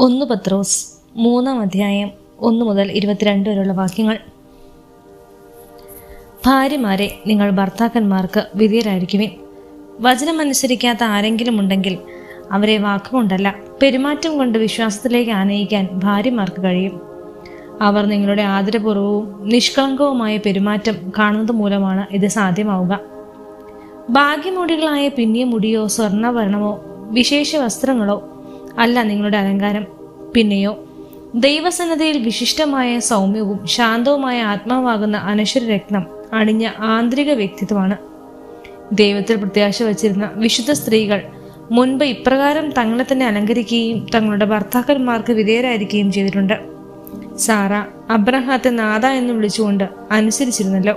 ഒന്ന് പത്രോസ് മൂന്നാം അധ്യായം ഒന്ന് മുതൽ ഇരുപത്തിരണ്ട് വരെയുള്ള വാക്യങ്ങൾ. ഭാര്യമാരെ നിങ്ങൾ ഭർത്താക്കന്മാർക്ക് വിധേയരായിരിക്കുവിൻ. വചനമനുസരിക്കാത്ത ആരെങ്കിലും ഉണ്ടെങ്കിൽ അവരെ വാക്കുകൊണ്ടല്ല പെരുമാറ്റം കൊണ്ട് വിശ്വാസത്തിലേക്ക് ആനയിക്കാൻ ഭാര്യമാർക്ക് കഴിയും. അവർ നിങ്ങളുടെ ആദരപൂർവവും നിഷ്കളങ്കവുമായ പെരുമാറ്റം കാണുന്നത് മൂലമാണ് ഇത് സാധ്യമാവുക. ഭാഗ്യമുടികളായ പിന്നിയ മുടിയോ സ്വർണവർണമോ വിശേഷ വസ്ത്രങ്ങളോ അല്ല നിങ്ങളുടെ അലങ്കാരം. പിന്നെയോ ദൈവസന്നതയിൽ വിശിഷ്ടമായ സൗമ്യവും ശാന്തവുമായ ആത്മാവാകുന്ന അനശ്വര രത്നം അണിഞ്ഞ ആന്തരിക വ്യക്തിത്വമാണ്. ദൈവത്തിൽ പ്രത്യാശ വച്ചിരുന്ന വിശുദ്ധ സ്ത്രീകൾ മുൻപ് ഇപ്രകാരം തങ്ങളെ തന്നെ അലങ്കരിക്കുകയും തങ്ങളുടെ ഭർത്താക്കന്മാർക്ക് വിധേയരായിരിക്കുകയും ചെയ്തിട്ടുണ്ട്. സാറ അബ്രഹാത്തെ നാഥ എന്ന് വിളിച്ചുകൊണ്ട് അനുസരിച്ചിരുന്നല്ലോ.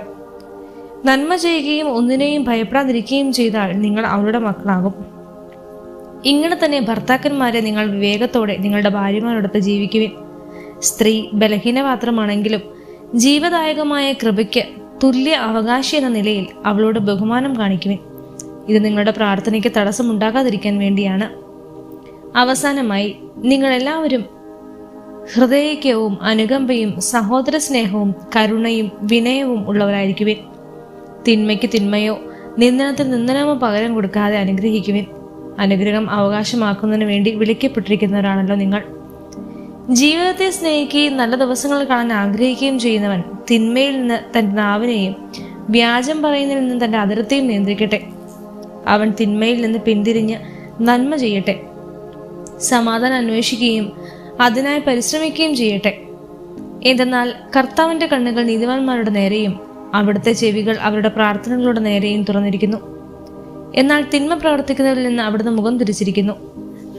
നന്മ ചെയ്യുകയും ഒന്നിനെയും ഭയപ്പെടാതിരിക്കുകയും ചെയ്താൽ നിങ്ങൾ അവളുടെ മക്കളാകും. ഇങ്ങനെ തന്നെ ഭർത്താക്കന്മാരെ നിങ്ങൾ വിവേകത്തോടെ നിങ്ങളുടെ ഭാര്യമാരോടൊത്ത് ജീവിക്കുവിൻ. സ്ത്രീ ബലഹീന ബലഹീനപാത്രമാണെങ്കിലും ജീവദായകമായ കൃപയ്ക്ക് തുല്യ അവകാശി എന്ന നിലയിൽ അവളോട് ബഹുമാനം കാണിക്കുവിൻ. ഇത് നിങ്ങളുടെ പ്രാർത്ഥനയ്ക്ക് തടസ്സമുണ്ടാകാതിരിക്കാൻ വേണ്ടിയാണ്. അവസാനമായി നിങ്ങളെല്ലാവരും ഹൃദയൈക്യവും അനുകമ്പയും സഹോദര സ്നേഹവും കരുണയും വിനയവും ഉള്ളവരായിരിക്കുവിൻ. തിന്മയ്ക്ക് തിന്മയോ നിന്ദനത്തിൽ നിന്ദനമോ പകരം കൊടുക്കാതെ അനുഗ്രഹിക്കുവിൻ. അനുഗ്രഹം അവകാശമാക്കുന്നതിന് വേണ്ടി വിളിക്കപ്പെട്ടിരിക്കുന്നവരാണല്ലോ നിങ്ങൾ. ജീവിതത്തെ സ്നേഹിക്കുകയും നല്ല ദിവസങ്ങൾ കാണാൻ ആഗ്രഹിക്കുകയും ചെയ്യുന്നവൻ തിന്മയിൽ നിന്ന് തന്റെ നാവിനെയും വ്യാജം പറയുന്നതിൽ നിന്ന് തന്റെ അതിർത്തിയും നിയന്ത്രിക്കട്ടെ. അവൻ തിന്മയിൽ നിന്ന് പിന്തിരിഞ്ഞ് നന്മ ചെയ്യട്ടെ. സമാധാനം അന്വേഷിക്കുകയും അതിനായി പരിശ്രമിക്കുകയും ചെയ്യട്ടെ. എന്തെന്നാൽ കർത്താവിന്റെ കണ്ണുകൾ നീതിവാന്മാരുടെ നേരെയും അവിടുത്തെ ചെവികൾ അവരുടെ പ്രാർത്ഥനകളുടെ നേരെയും തുറന്നിരിക്കുന്നു. എന്നാൽ തിന്മ പ്രവർത്തിക്കുന്നതിൽ നിന്ന് അവിടുന്ന് മുഖം തിരിച്ചിരിക്കുന്നു.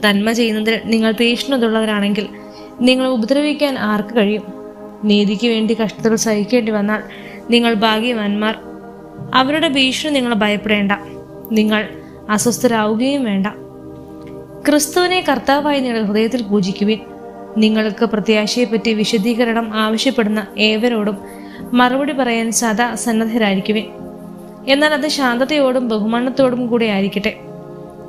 നന്മ ചെയ്യുന്നതിൽ നിങ്ങൾ തീഷ്ണതുള്ളവരാണെങ്കിൽ നിങ്ങളെ ഉപദ്രവിക്കാൻ ആർക്ക് കഴിയും? നീതിക്ക് വേണ്ടി കഷ്ടതകൾ സഹിക്കേണ്ടി വന്നാൽ നിങ്ങൾ ഭാഗ്യവാന്മാർ. അവരുടെ ഭീഷണി നിങ്ങൾ ഭയപ്പെടേണ്ട. നിങ്ങൾ അസ്വസ്ഥരാവുകയും വേണ്ട. ക്രിസ്തുവിനെ കർത്താവായി നിങ്ങളുടെ ഹൃദയത്തിൽ പൂജിക്കുവിൻ. നിങ്ങൾക്ക് പ്രത്യാശയെപ്പറ്റി വിശദീകരണം ആവശ്യപ്പെടുന്ന ഏവരോടും മറുപടി പറയാൻ സദാ സന്നദ്ധരായിരിക്കുവിൻ. എന്നാൽ അത് ശാന്തതയോടും ബഹുമാനത്തോടും കൂടെ ആയിരിക്കട്ടെ.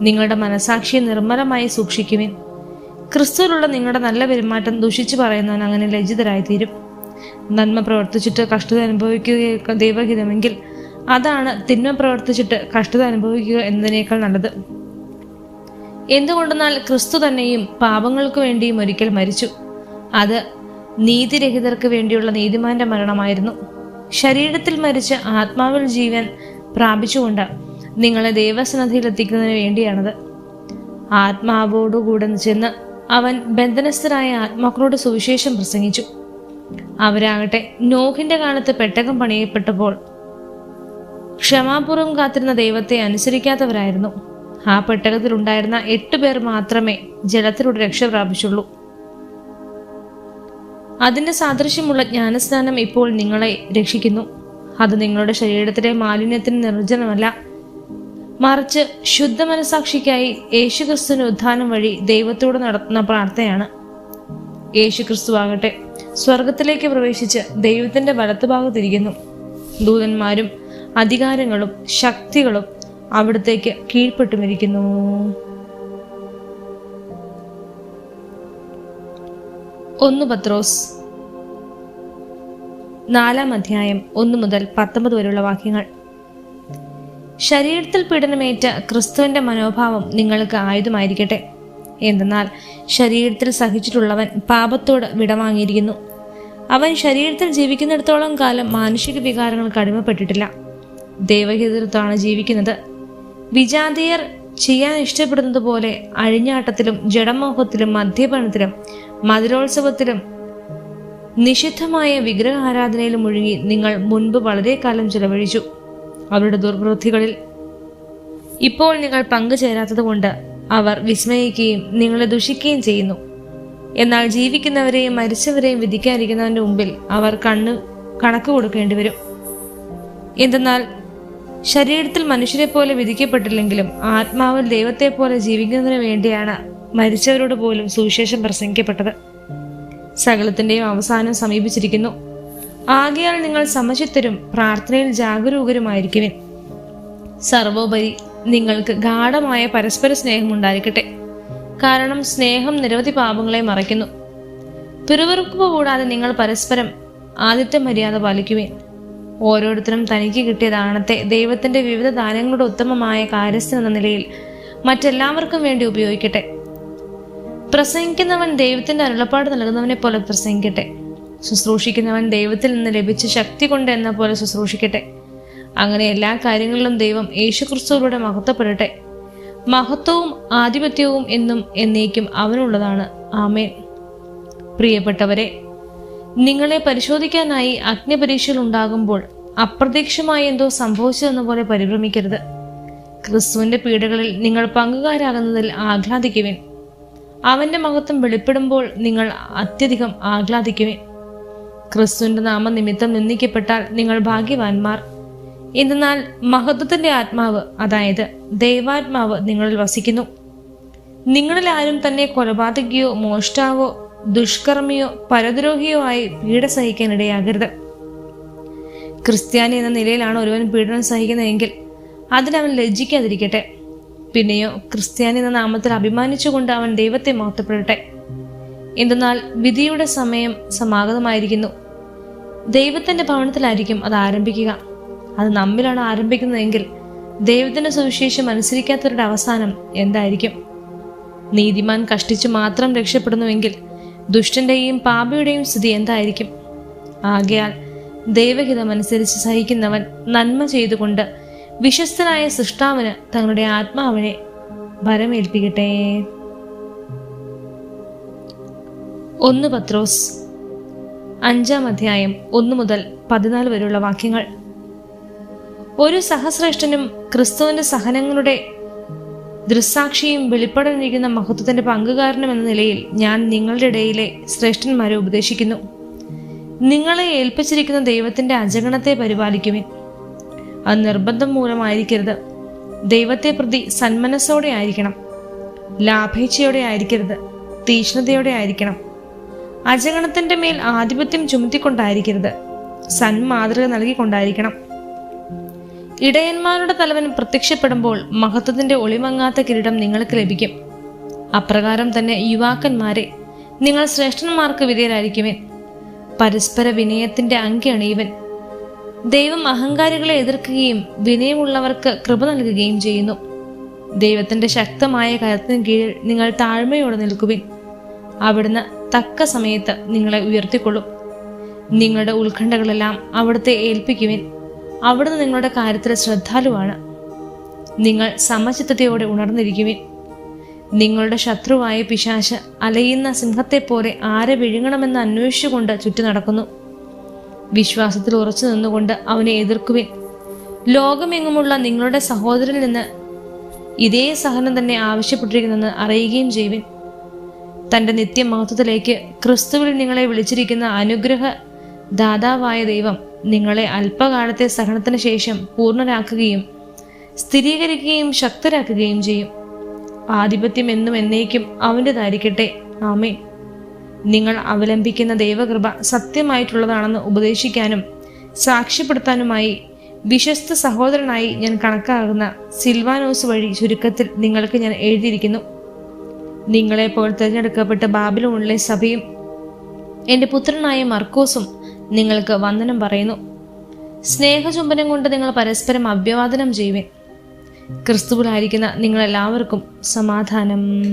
നിങ്ങളുടെ മനസാക്ഷിയെ നിർമ്മലമായി സൂക്ഷിക്കുവിൻ. ക്രിസ്തുവിലുള്ള നിങ്ങളുടെ നല്ല പെരുമാറ്റം ദുഷിച്ചു പറയുന്നവൻ അങ്ങനെ ലജ്ജിതരായിത്തീരും. നന്മ പ്രവർത്തിച്ചിട്ട് കഷ്ടത അനുഭവിക്കുക ദൈവഹിതമെങ്കിൽ അതാണ് തിന്മ പ്രവർത്തിച്ചിട്ട് കഷ്ടത അനുഭവിക്കുക എന്നതിനേക്കാൾ നല്ലത്. എന്തുകൊണ്ടെന്നാൽ ക്രിസ്തു തന്നെയും പാപങ്ങൾക്ക് വേണ്ടിയും ഒരിക്കൽ മരിച്ചു. അത് നീതിരഹിതർക്ക് വേണ്ടിയുള്ള നീതിമാന്റെ മരണമായിരുന്നു. ശരീരത്തിൽ മരിച്ച് ആത്മാവിൽ ജീവൻ പ്രാപിച്ചുകൊണ്ട് നിങ്ങളെ ദൈവസന്നദ്ധിയിൽ എത്തിക്കുന്നതിന് വേണ്ടിയാണത്. ആത്മാവോടുകൂടെ ചെന്ന് അവൻ ബന്ധനസ്ഥരായ ആത്മാക്കളോട് സുവിശേഷം പ്രസംഗിച്ചു. അവരാകട്ടെ നോഹിന്റെ കാലത്ത് പെട്ടകം പണിയപ്പെട്ടപ്പോൾ ക്ഷമാപൂർവം കാത്തിരുന്ന ദൈവത്തെ അനുസരിക്കാത്തവരായിരുന്നു. ആ പെട്ടകത്തിൽ ഉണ്ടായിരുന്ന എട്ട് പേർ മാത്രമേ ജലത്തിലൂടെ രക്ഷ പ്രാപിച്ചുള്ളൂ. അതിന്റെ സാദൃശ്യമുള്ള ജ്ഞാനസ്നാനം ഇപ്പോൾ നിങ്ങളെ രക്ഷിക്കുന്നു. അത് നിങ്ങളുടെ ശരീരത്തിലെ മാലിന്യത്തിന് നിർജനമല്ല. മറിച്ച് ശുദ്ധ മനസാക്ഷിക്കായി യേശുക്രിസ്തുവിന് ഉദ്ധാനം വഴി ദൈവത്തോട് നടത്തുന്ന പ്രാർത്ഥനയാണ്. യേശുക്രിസ്തു ആകട്ടെ സ്വർഗത്തിലേക്ക് പ്രവേശിച്ച് ദൈവത്തിന്റെ വലത്തുഭാഗത്തിരിക്കുന്നു ദൂതന്മാരും അധികാരങ്ങളും ശക്തികളും അവിടത്തേക്ക് കീഴ്പ്പെട്ടുമിരിക്കുന്നു. ഒന്ന് പത്രോസ്. നാലാം അധ്യായം ഒന്ന് മുതൽ പത്തൊമ്പത് വരെയുള്ള വാക്യങ്ങൾ. ശരീരത്തിൽ പീഡനമേറ്റ ക്രിസ്തുവിന്റെ മനോഭാവം നിങ്ങൾക്ക് ആയുധമായിരിക്കട്ടെ. എന്തെന്നാൽ ശരീരത്തിൽ സഹിച്ചിട്ടുള്ളവൻ പാപത്തോട് വിടവാങ്ങിയിരിക്കുന്നു. അവൻ ശരീരത്തിൽ ജീവിക്കുന്നിടത്തോളം കാലം മാനുഷിക വികാരങ്ങൾക്ക് അടിമപ്പെട്ടിട്ടില്ല. ദൈവഹിതത്വമാണ് ജീവിക്കുന്നത്. വിജാതീയർ ചെയ്യാൻ ഇഷ്ടപ്പെടുന്നത് പോലെ അഴിഞ്ഞാട്ടത്തിലും ജഡമോഹത്തിലും മദ്യപാനത്തിലും മധുരോത്സവത്തിലും നിഷിദ്ധമായ വിഗ്രഹ ആരാധനയിലും മുഴുകി നിങ്ങൾ മുൻപ് വളരെ കാലം ചെലവഴിച്ചു. അവരുടെ ദുർവൃത്തികളിൽ ഇപ്പോൾ നിങ്ങൾ പങ്കുചേരാത്തത് കൊണ്ട് അവർ വിസ്മയിക്കുകയും നിങ്ങളെ ദുഷിക്കുകയും ചെയ്യുന്നു. എന്നാൽ ജീവിക്കുന്നവരെയും മരിച്ചവരെയും വിധിക്കാതിരിക്കുന്നവന്റെ മുമ്പിൽ അവർ കണ്ണ് കണക്ക് കൊടുക്കേണ്ടി വരും. എന്തെന്നാൽ ശരീരത്തിൽ മനുഷ്യരെ പോലെ വിധിക്കപ്പെട്ടില്ലെങ്കിലും ആത്മാവിൽ ദൈവത്തെ പോലെ ജീവിക്കുന്നതിന് വേണ്ടിയാണ് മരിച്ചവരോട് പോലും സുവിശേഷം പ്രസംഗിക്കപ്പെട്ടത്. സകലത്തിന്റെയും അവസാനം സമീപിച്ചിരിക്കുന്നു. ആകയാൽ നിങ്ങൾ സമചിത്തരും പ്രാർത്ഥനയിൽ ജാഗരൂകരുമായിരിക്കുവിൻ. സർവോപരി നിങ്ങൾക്ക് ഗാഠമായ പരസ്പര സ്നേഹം ഉണ്ടായിരിക്കട്ടെ. കാരണം സ്നേഹം നിരവധി പാപങ്ങളെ മറയ്ക്കുന്നു. പിറുവിറുപ്പ് കൂടാതെ നിങ്ങൾ പരസ്പരം ആദിത്യ മര്യാദ പാലിക്കുവേൻ. ഓരോരുത്തരും തനിക്ക് കിട്ടിയ ദാനത്തെ ദൈവത്തിന്റെ വിവിധ ദാനങ്ങളുടെ ഉത്തമമായ കാര്യസ്ഥൻ എന്ന നിലയിൽ മറ്റെല്ലാവർക്കും വേണ്ടി ഉപയോഗിക്കട്ടെ. പ്രസംഗിക്കുന്നവൻ ദൈവത്തിന്റെ അരുളപ്പാട് നൽകുന്നവനെ പോലെ പ്രസംഗിക്കട്ടെ. ശുശ്രൂഷിക്കുന്നവൻ ദൈവത്തിൽ നിന്ന് ലഭിച്ച ശക്തി കൊണ്ട് എന്ന പോലെ ശുശ്രൂഷിക്കട്ടെ. അങ്ങനെ എല്ലാ കാര്യങ്ങളിലും ദൈവം യേശുക്രിസ്തുവിലൂടെ മഹത്വപ്പെടട്ടെ. മഹത്വവും ആധിപത്യവും എന്നും എന്നേക്കും അവനുള്ളതാണ്. ആമേൻ. പ്രിയപ്പെട്ടവരെ നിങ്ങളെ പരിശോധിക്കാനായി അഗ്നിപരീക്ഷയിൽ ഉണ്ടാകുമ്പോൾ അപ്രത്യക്ഷമായി എന്തോ സംഭവിച്ചതെന്ന പോലെ പരിഭ്രമിക്കരുത്. ക്രിസ്തുവിന്റെ പീഡകളിൽ നിങ്ങൾ പങ്കുകാരാകുന്നതിൽ ആഹ്ലാദിക്കുവിൻ. അവന്റെ മഹത്വം വെളിപ്പെടുമ്പോൾ നിങ്ങൾ അത്യധികം ആഹ്ലാദിക്കുവിൻ. ക്രിസ്തുവിന്റെ നാമനിമിത്തം നിന്ദിക്കപ്പെട്ടാൽ നിങ്ങൾ ഭാഗ്യവാന്മാർ. എന്നാൽ മഹത്വത്തിന്റെ ആത്മാവ് അതായത് ദൈവാത്മാവ് നിങ്ങളിൽ വസിക്കുന്നു. നിങ്ങളിൽ ആരും തന്നെ കൊലപാതകയോ മോഷ്ടാവോ ദുഷ്കർമ്മിയോ പരദ്രോഹിയോ ആയി പീഡ സഹിക്കാനിടയാകരുത് ക്രിസ്ത്യാനി എന്ന നിലയിലാണ് ഒരുവൻ പീഡനം സഹിക്കുന്നതെങ്കിൽ അതിനവൻ ലജ്ജിക്കാതിരിക്കട്ടെ. പിന്നെയോ ക്രിസ്ത്യാനി എന്ന നാമത്തിൽ അഭിമാനിച്ചുകൊണ്ട് അവൻ ദൈവത്തെ മഹത്വപ്പെടട്ടെ. എന്തെന്നാൽ വിധിയുടെ സമയം സമാഗതമായിരിക്കുന്നു. ദൈവത്തിന്റെ ഭവനത്തിലായിരിക്കും അത് ആരംഭിക്കുക. അത് നമ്മിലാണ് ആരംഭിക്കുന്നതെങ്കിൽ ദൈവത്തിന്റെ സുവിശേഷം അനുസരിക്കാത്തവരുടെ അവസാനം എന്തായിരിക്കും? നീതിമാൻ കഷ്ടിച്ചു മാത്രം രക്ഷപ്പെടുന്നുവെങ്കിൽ ദുഷ്ടന്റെയും പാപിയുടെയും സ്ഥിതി എന്തായിരിക്കും? ആകയാൽ ദൈവഹിതമനുസരിച്ച് സഹിക്കുന്നവൻ നന്മ ചെയ്തുകൊണ്ട് വിശ്വസ്തനായ സൃഷ്ടാവിന് തങ്ങളുടെ ആത്മാവിനെ ഭരമേൽപ്പിക്കട്ടെ ഒന്ന് പത്രോസ് അഞ്ചാം അധ്യായം ഒന്ന് മുതൽ പതിനാല് വരെയുള്ള വാക്യങ്ങൾ. ഒരു സഹശ്രേഷ്ഠനും ക്രിസ്തുവിന്റെ സഹനങ്ങളുടെ ദൃസാക്ഷിയും വെളിപ്പെടാനിരിക്കുന്ന മഹത്വത്തിന്റെ പങ്കുകാരനും എന്ന നിലയിൽ ഞാൻ നിങ്ങളുടെ ഇടയിലെ ശ്രേഷ്ഠന്മാരെ ഉപദേശിക്കുന്നു. നിങ്ങളെ ഏൽപ്പിച്ചിരിക്കുന്ന ദൈവത്തിന്റെ അജഗണത്തെ പരിപാലിക്കുവിൻ. അത് നിർബന്ധം മൂലമായിരിക്കരുത്. ദൈവത്തെ പ്രതി സന്മനസ്സോടെ ആയിരിക്കണം. ലാഭേച്ഛയോടെ ആയിരിക്കരുത്. തീക്ഷ്ണതയോടെ ആയിരിക്കണം. അജഗണത്തിന്റെ മേൽ ആധിപത്യം ചുമത്തിക്കൊണ്ടായിരിക്കരുത്. സന്മാതൃക നൽകിക്കൊണ്ടായിരിക്കണം. ഇടയന്മാരുടെ തലവൻ പ്രത്യക്ഷപ്പെടുമ്പോൾ മഹത്വത്തിന്റെ ഒളിമങ്ങാത്ത കിരീടം നിങ്ങൾക്ക് ലഭിക്കും. അപ്രകാരം തന്നെ യുവാക്കന്മാരെ നിങ്ങൾ ശ്രേഷ്ഠന്മാർക്ക് വിധേയരായിരിക്കുമേ പരസ്പര വിനയത്തിന്റെ അങ്കി ഇവൻ ദൈവം അഹങ്കാരികളെ എതിർക്കുകയും വിനയമുള്ളവർക്ക് കൃപ നൽകുകയും ചെയ്യുന്നു. ദൈവത്തിന്റെ ശക്തമായ കരത്തിന് കീഴിൽ നിങ്ങൾ താഴ്മയോടെ നിൽക്കുവിൻ. അവിടുന്ന് തക്ക സമയത്ത് നിങ്ങളെ ഉയർത്തിക്കൊള്ളും. നിങ്ങളുടെ ഉത്കണ്ഠകളെല്ലാം അവിടുത്തെ ഏൽപ്പിക്കുവിൻ. അവിടുന്ന് നിങ്ങളുടെ കാര്യത്തിൽ ശ്രദ്ധാലുവാണ്. നിങ്ങൾ സമചിത്തതയോടെ ഉണർന്നിരിക്കുവിൻ. നിങ്ങളുടെ ശത്രുവായ പിശാശ് അലയുന്ന സിംഹത്തെപ്പോലെ ആരെ വിഴുങ്ങണമെന്ന് അന്വേഷിച്ചുകൊണ്ട് ചുറ്റി നടക്കുന്നു വിശ്വാസത്തിൽ ഉറച്ചു നിന്നുകൊണ്ട് അവനെ എതിർക്കുവിൻ. ലോകമെങ്ങുമുള്ള നിങ്ങളുടെ സഹോദരനിൽ നിന്ന് ഇതേ സഹനം തന്നെ ആവശ്യപ്പെട്ടിരിക്കുന്നെന്ന് അറിയുകയും ചെയ്യുവിൻ. തന്റെ നിത്യമഹത്വത്തിലേക്ക് ക്രിസ്തുവിൽ നിങ്ങളെ വിളിച്ചിരിക്കുന്ന അനുഗ്രഹ ദാതാവായ ദൈവം നിങ്ങളെ അല്പകാലത്തെ സഹനത്തിന് ശേഷം പൂർണരാക്കുകയും സ്ഥിരീകരിക്കുകയും ശക്തരാക്കുകയും ചെയ്യും. ആധിപത്യം എന്നും എന്നേക്കും അവന്റെതായിരിക്കട്ടെ ആമേ നിങ്ങൾ അവലംബിക്കുന്ന ദൈവകൃപ സത്യമായിട്ടുള്ളതാണെന്ന് ഉപദേശിക്കാനും സാക്ഷ്യപ്പെടുത്താനുമായി വിശ്വസ്ത സഹോദരനായി ഞാൻ കണക്കാകുന്ന സിൽവാനോസ് വഴി ചുരുക്കത്തിൽ നിങ്ങൾക്ക് ഞാൻ എഴുതിയിരിക്കുന്നു. നിങ്ങളെപ്പോൾ തിരഞ്ഞെടുക്കപ്പെട്ട ബാബിലോണിലെ സഭയും എന്റെ പുത്രനായ മർക്കോസും നിങ്ങൾക്ക് വന്ദനം പറയുന്നു. സ്നേഹചുംബനം കൊണ്ട് നിങ്ങൾ പരസ്പരം അഭ്യവാദനം ചെയ്യുവിൻ. ക്രിസ്തുവിലായിരിക്കുന്ന നിങ്ങളെല്ലാവർക്കും സമാധാനം.